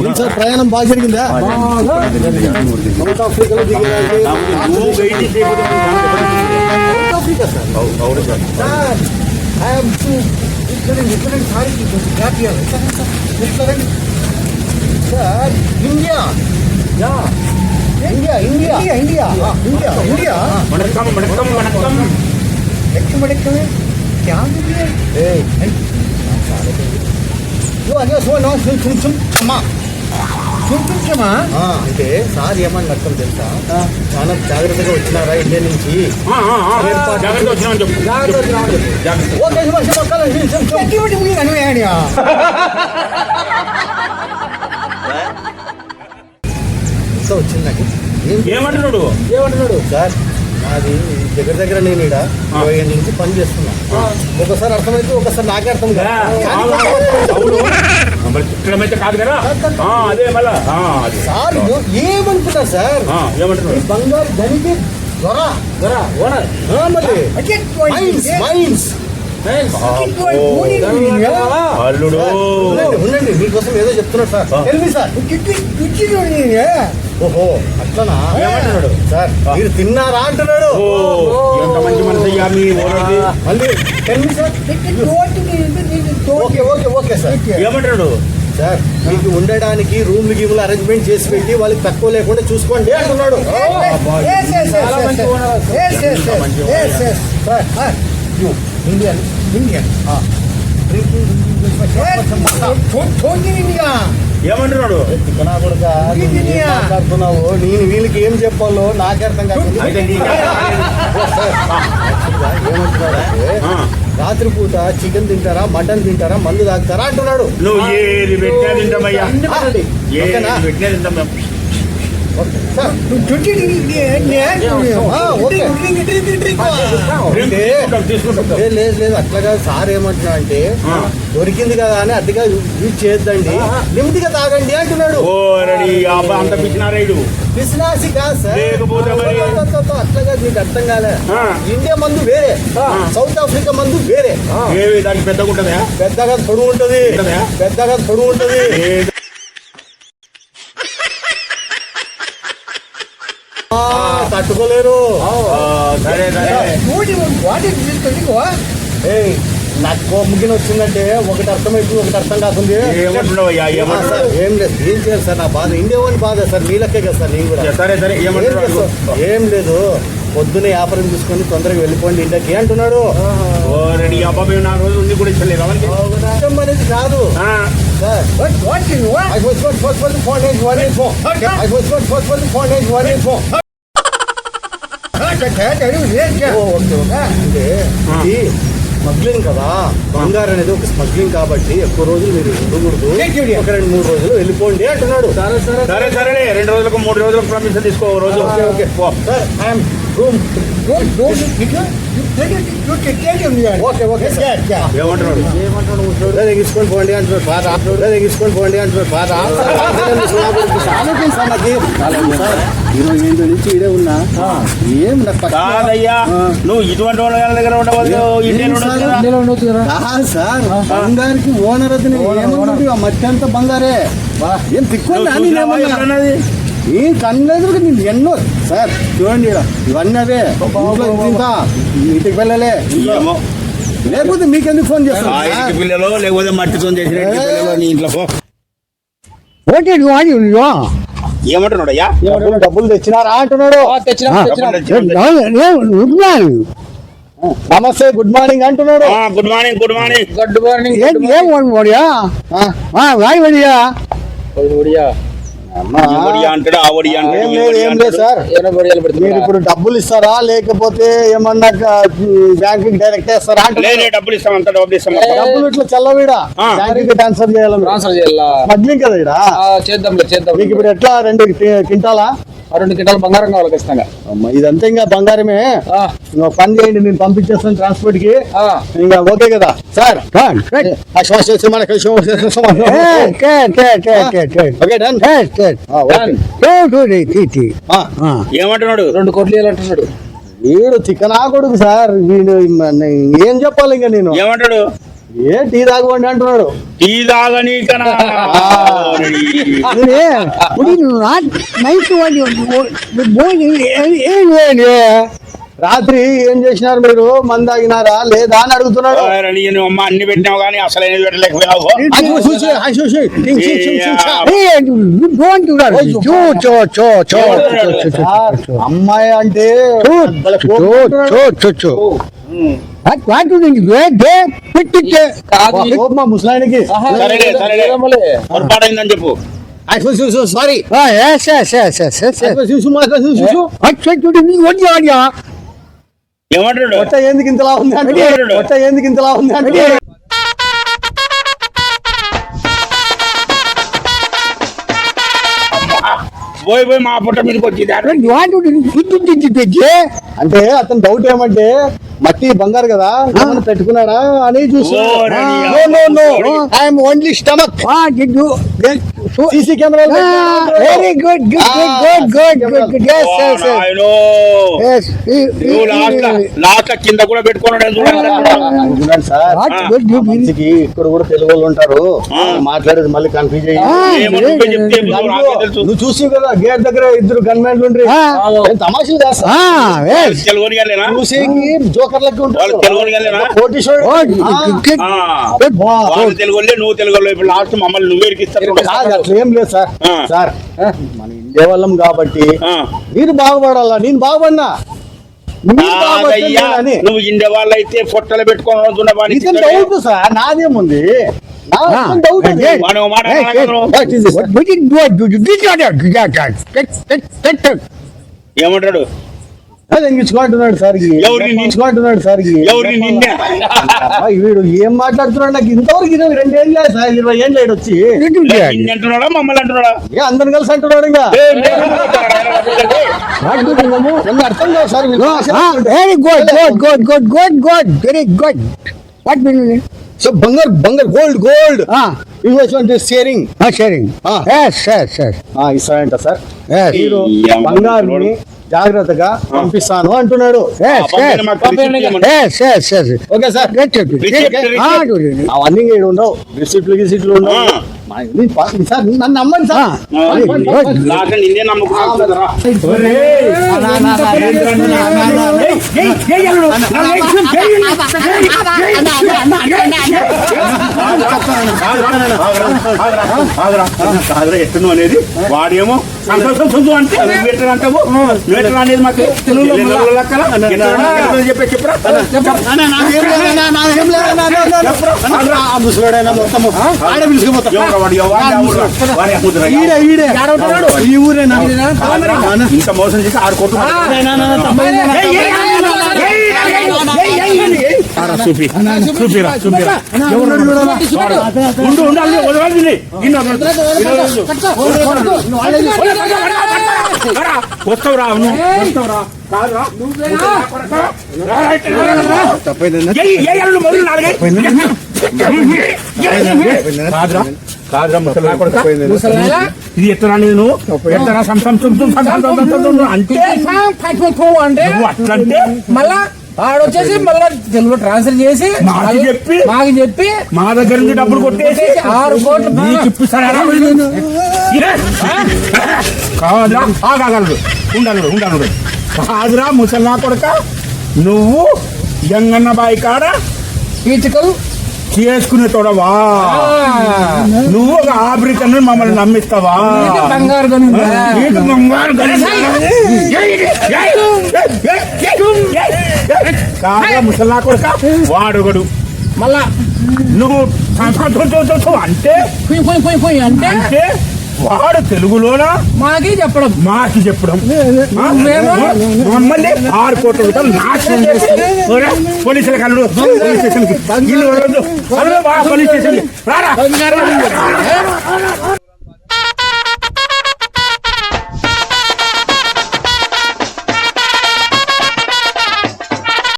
ఏం సార్ ప్రయాణం బాగా జరిగిందా సౌత్ ఆఫ్రికాలో దిగేదానికి నువ్వు వెయిట్ చేయకపోతే సౌత్ ఆఫ్రికా సార్ అవును సార్ సార్ ఐఎమ్ ఇక్కడ ఇక్కడ సారీ గ్యాప్ ఇవ్వాలి restaurant sir India yeah India India India India India vanakkam వణకం వణకం ఎక్కడ పడెక్కలే క్యా ఏ నువ్వు అదే సో నో సుమ్ సుమ్ సుమ్ అమ్మా సుమ్ సుమ్ క్షమా అంటే సార్ ఏమని అర్థం తెలుసా? చాలా జాగ్రత్తగా వచ్చినారా ఇండియా నుంచి? ఆ, ఆ, ఆ, జాగ్రత్త వచ్చినామని చెప్పు. జాగ్రత్త ఓకే సుమా సుమా కల సుమ్ సుమ్ ఎట్టి ముగి అనుయాడియా ఇంకా వచ్చింది నాకు. ఏం ఏమంటున్నాడు? ఏమంటున్నాడు? సార్. నాది దగ్గర దగ్గర నేను ఇక్కడ ఇరవై ఏళ్ళ నుంచి పని చేస్తున్నా. ఒకసారి అర్థమైతే ఒకసారి నాకే అర్థం కాదు. కాదు కదా? ఆ, అదే మళ్ళా. ఆ, అది. సార్ ఏమనుకుంటారు సార్? ఈ బంగారు ధనికి దొర దొర ఓనర్ మైన్స్ మైన్స్. అల్లుడు. ఉండండి, మీకోసం ఏదో చెప్తున్నాడు సార్. తెలివి సార్. ఓహో. అట్లనా? ఏమంటున్నాడు? సార్ మీరు తిన్నారా అంటున్నాడు? ఎంత మంచి మనసు అయ్యా మీ ఓనర్ది. మళ్ళీ తెలివి sir. Okay okay okay sir. ఏమంటున్నాడు? సార్ మీకు ఉండడానికి రూమ్ గీములు అరేంజ్మెంట్ చేసి పెట్టి వాళ్ళకి తక్కువ లేకుండా చూసుకోండి అంటున్నాడు. Indian Indian. ఏమంటున్నాడు? మాట్లాడుతున్నావు. నేను వీళ్ళకి ఏం చెప్పాలో నాకే అర్థం కాదు. ఏమంటున్నాడంటే రాత్రిపూట చికెన్ తింటారా మటన్ తింటారా మందు తాగుతారా అంటున్నాడు. నువ్వు ఏది పెట్టినా తింటామయ్యా. ఓకేనా? ఏది పెట్టినా తింటాం లేదు లేదు అట్లా కాదు సార్ ఏమంటున్నా అంటే. దొరికింది కదా అని అతిగా యూజ్ చేయొద్దండి నెమ్మదిగా తాగండి అంటున్నాడు. అంత పిచ్చినారాయుడు పిసినాసి కాదు సార్. అట్లా కాదు నీకు అర్థం కాలే. ఇండియా మందు వేరే. సౌత్ ఆఫ్రికా మందు వేరే. దానికి పెద్దగా ఉంటుందా? పెద్దగా పొడుగు ఉంటదా? పెద్దగా పొడుగు ఉంటది ఏది ఆ, తట్టుకోలేరు ఆ, సరే సరే ఏయ్ నాకు ముగ్గిన వచ్చిందంటే ఒకటి అర్థమైతుంది ఒకటి అర్థం సార్, ఏమంటున్నావు? ఏం లేదు ఏం చేయాలి సార్ నా బాధ? ఇండియా అని బాధ సార్ నీళ్ళకే కదా సార్ నేను కూడా. సరే సరే ఏం లేదు సార్. పొద్దునే వ్యాపారం తీసుకొని తొందరగా వెళ్ళిపోండి ఇండియాకి అంటున్నాడు. ఓ రెడీ అబ్బా ఇది స్మగ్లింగ్ కదా. బంగారు అనేది ఒక స్మగ్లింగ్ కాబట్టి ఎక్కువ రోజులు మీరు ఉండకూడదు. ఒక రెండు మూడు రోజులు వెళ్ళిపోండి అంటున్నాడు. సరే సరే సరే సరేలే. రెండు రోజులకు మూడు రోజులకు పర్మిషన్ తీసుకో రోజు. Okay okay. Sir room okay okay ఏమంటాడు పోండి సార్ ఇరవై నుంచి ఇదే ఉన్నా ఏం కాదయ్యా నువ్వు ఇటువంటి వాళ్ళ దగ్గర ఉండవద్దు సార్ బంగారికి ఓనర్ అతని అంతా బంగారే ఏం తిక్కున్నా చూసినావా ఎప్పుడన్నది? ఈ కన్నెదురు నేను ఎన్నో సార్ చూడండి ఈడ. ఇవన్నీ అవే ఇంట్లో ఇది ఇంకా ఇంటికి వెళ్ళలే ఏమో లేకపోతే మీకెందుకు ఫోన్ ఆ చేస్తాను. ఇంటి పిల్లలో లేకపోతే మట్టితో చేసిన ఇంటి పిల్లలో నీ ఇంట్లో పో ఏమంటున్నాడు అయ్యా ఏమంటున్నాడు? డబ్బులు తెచ్చినారా అంటున్నాడు నమస్తే గుడ్ మార్నింగ్ అంటున్నాడు good morning good morning good morning ఏం ఏం ఓడియా వాయి వడియా అమ్మా, అంటాడు ఆ ఒడి ఏం అంటాడు అంటాడు. సార్. మీరు ఇప్పుడు డబ్బులు ఇస్తారా? లేకపోతే ఏమన్నా బ్యాంక్ డైరెక్ట్. లే, డబ్బులు ఇస్తాం అంత డబ్బులు ఇస్తాం. డబ్బులు ఇట్లా చల్లవిడా. బ్యాంక్ ట్రాన్స్ఫర్ చేయాలి ట్రాన్స్ఫర్ చేయాలా? స్మగ్లింగ్ కదా చేద్దాంలే చేద్దాం మీకు ఇప్పుడు ఎట్లా రెండు ఆ రెండు కింటాలు బంగారం కావాలి ఖచ్చితంగా. ఇదంతా ఇంకా బంగారమే. ఆ, ఇంకా పని చేయండి నేను పంపించేస్తాను ట్రాన్స్పోర్ట్కి. ఆ. ఇంకా ఓకే కదా? సార్. ఏమంటున్నాడు? రెండు కోట్లు ఇవ్వాలంటున్నాడు వీడు చికనా కొడుకు సార్? వీడు ఏం చెప్పాలి ఇంకా నేను? ఏమంటాడు? ఏ టీ తాగండి అంటున్నాడు టీ తాగని రాత్రి ఏం చేసినారు మీరు? మంద తాగినారా? లేదా అని అడుగుతున్నాడు అమ్మ అన్ని పెట్టినావు కానీ అసలు అమ్మాయి అంటే ముసలాయనకి. పొరపాటైందని చెప్పు. సారీ. ఏమంటాడు పొట్ట ఎందుకు ఇంతలా ఉంది అంటే పొట్ట ఎందుకు ఇంతలా ఉంది అంటే పోయి పోయి మా పుట్ట మీదకి వచ్చింది అంటే అతని డౌట్ ఏమంటే మట్టి బంగారు కదా? పెట్టుకున్నాడా? అని చూస్తున్నాడు ఐఎమ్ ఓన్లీ స్టమక్. సీసీ కెమెరాలు very good good good good good good good yes yes I know yes నువ్వు లాస్ట్ లాస్ట్ కింద కూడా పెట్టుకున్నాడు చూడండి సార్. గుడ్ గుడ్ మీకు ఇక్కడ కూడా తెలుగు వాళ్ళు ఉంటారు. మాట్లాడేది మళ్ళీ కన్ఫ్యూజ్ అయ్యి. నువ్వు చూసి కదా గేట్ దగ్గర ఇద్దరు గన్ గన్మెన్లు ఉండ్రి తమాషలు చేస్తా చూసి జోకర్ లెక్క ఉంటారు తెలుగు తెలుగు నువ్వు తెలుగు లాస్ట్ మమ్మల్ని నువ్వు ఎరికిస్తావు అట్లా ఏం లేదు సార్ సార్ మన ఇండియా వాళ్ళం కాబట్టి నేను బాగుపడాలా నేను బాగుపడినా నువ్వు ఇండియా వాళ్ళు అయితే పొట్టలు పెట్టుకోవాలి డౌట్ సార్ నాదేముంది ఏమంటాడు అది ఎంగించుకుంటున్నాడు సార్ ఎంగించుకుంటున్నాడు వీడు ఏం మాట్లాడుతున్నాడు? నాకు ఇంతవరకు ఇరవై రెండు ఏళ్ళు సార్ ఇరవై ఏళ్ళు వచ్చి. అంటున్నాడా? మమ్మల్ని అంటున్నాడా? అందరిని కలిసి అంటున్నాడు ఇంకా. అర్థం కాదు sir very good good good good good good very good what mean so gold gold sharing sharing sir. బంగారు జాగ్రత్తగా పంపిస్తాను అంటున్నాడు. అవన్నీ ఉండవు రిసిప్ట్లు గిసిట్లు ఉండవు. నన్ను అనేది వాడేమో సంతోషం చూద్దాం అంటే మీటర్ అంటావు మీటర్ అనేది మాకు తెలుగులో చెప్పే చెప్పరా చెప్పరా ముసలాడైనా మొత్తము ఆడ ఈ ఊరేనా ఇంత మోసం చేసి ఆరు కోట్లు తప్పైందా మొదలు నాలుగైదు ఇది ఎత్తనా నేను ఎత్తనా అంటే అట్లంటే మళ్ళా ఆడొచ్చేసి మళ్ళా తెలుగు ట్రాన్స్ఫర్ చేసి మాకు చెప్పి మాకు చెప్పి మా దగ్గర నుంచి డబ్బులు కొట్టేసి ఆరు కోట్లు నీకు ఇప్పిస్తారా కాదురా ఆగలడు ఉండాలి ఉండాలి కాదురా ముసల్నా కొడక నువ్వు యంగన్న బాయి కాడ పీచుకలు చేసుకునే తోడవా? నువ్వు ఒక ఆఫ్రికన్ మమ్మల్ని నమ్మిస్తావా? బంగారు ముసలా కొడుక. వాడుగడు మళ్ళా. నువ్వు అంటే? అంటే? వాడు తెలుగులోనా? మాకి చెప్పడం. మాకి చెప్పడం. మమ్మల్ని ఆరు కోట్ల రూపాయలు నాశనం చేస్తుంది పోలీసుల కళ్ళు పోలీస్ స్టేషన్ పోలీస్ స్టేషన్